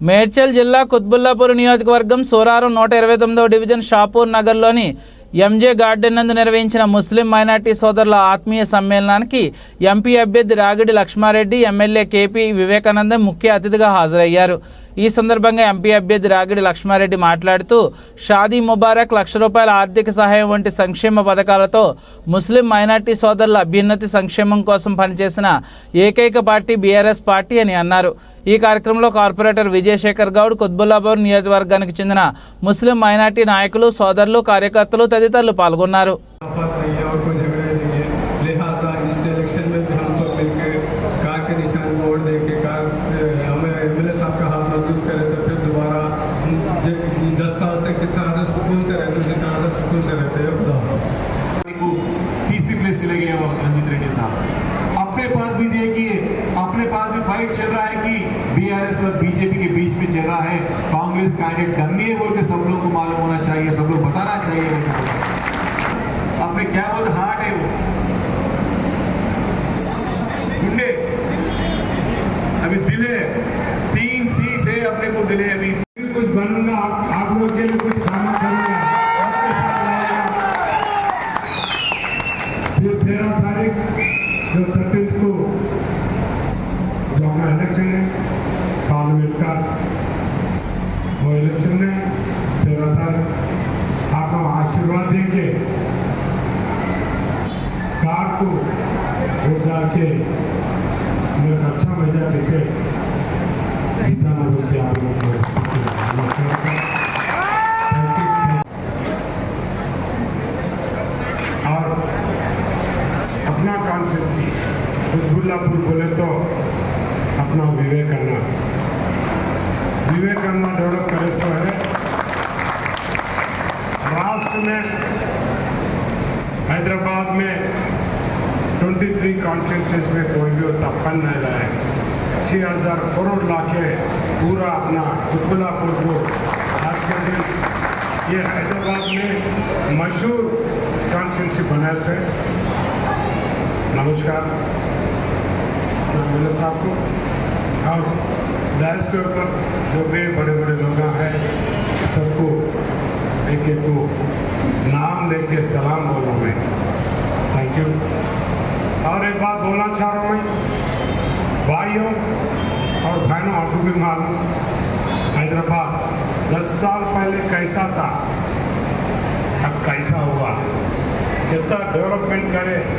మేడ్చల్ జిల్లా కుత్బుల్లాపూర్ నియోజకవర్గం సూరారం నూట ఇరవై తొమ్మిదవ డివిజన్ షాపూర్ నగర్లోని ఎంజే గార్డెన్ నందు నిర్వహించిన ముస్లిం మైనార్టీ సోదరుల ఆత్మీయ సమ్మేళనానికి ఎంపీ అభ్యర్థి రాగిడి లక్ష్మారెడ్డి ఎమ్మెల్యే కేపీ వివేకానందం ముఖ్య అతిథిగా హాజరయ్యారు. ఈ సందర్భంగా ఎంపీ అభ్యర్థి రాగిడి లక్ష్మారెడ్డి మాట్లాడుతూ షాదీ ముబారక్ లక్ష రూపాయల ఆర్థిక సహాయం వంటి సంక్షేమ పథకాలతో ముస్లిం మైనార్టీ సోదరుల అభ్యున్నతి సంక్షేమం కోసం పనిచేసిన ఏకైక పార్టీ బీఆర్ఎస్ పార్టీ అని అన్నారు ఈ కార్యక్రమంలో కార్పొరేటర్ విజయశేఖర్ గౌడ్ కుత్బుల్లాపూర్ నియోజకవర్గానికి చెందిన ముస్లిం మైనార్టీ నాయకులు సోదరులు కార్యకర్తలు తదితరులు పాల్గొన్నారు खिलाफत नहीं है और कोई सुकून से रहते उसी तरह से सुकून से रहते हैं खुदा को तीसरी प्लेस चले गए वो रंजीत रेड्डी साहब अपने पास भी देखिए अपने पास भी फाइट चल रहा है कि बीआरएस और बीजेपी के बीच में चल रहा है कांग्रेस कैंडिडेट डमी है बोल के सब लोगों को मालूम होना चाहिए सब लोग बताना चाहिए अपने क्या बोलते हार्ट है वो गुंडे अभी दिल है तीन सीट है अपने को दिले अभी कुछ बनूँगा आप, आप लोग के लिए कुछ खाना तेरह तारीख जो थर्टीन को जो हमारा इलेक्शन है पार्लियामेंट का, वो इलेक्शन में तेरह तारीख आप हम आशीर्वाद देंगे। कार को वोट के मेरे अच्छा मज़ा इसे अपना कॉन्सेंसी बुल्लापुर बोले तो अपना विवेकानंद। विवेकानंद डेवलप करे सो है। राष्ट्र में, हैदराबाद में 23 कॉन्स्टिट्यूंसीज में कोई भी उतना फंड नहीं रहा है छः हज़ार करोड़ लाके पूरा अपना कुतुबुल्लापुर को आज के दिन ये हैदराबाद में मशहूर कॉन्स्टिट्यूंसी बना से नमस्कार। मिले साहब को। और डैश के ऊपर जो भी बड़े बड़े लोग हैं, सबको एक एक को नाम लेके सलाम बोलो मैं। थैंक यू और एक बात बोलना चाह रहा हूँ मैं। भाइयों और बहनों, आपको भी मालूम, हैदराबाद दस साल पहले कैसा था? अब कैसा हुआ? कितना डेवलपमेंट करे?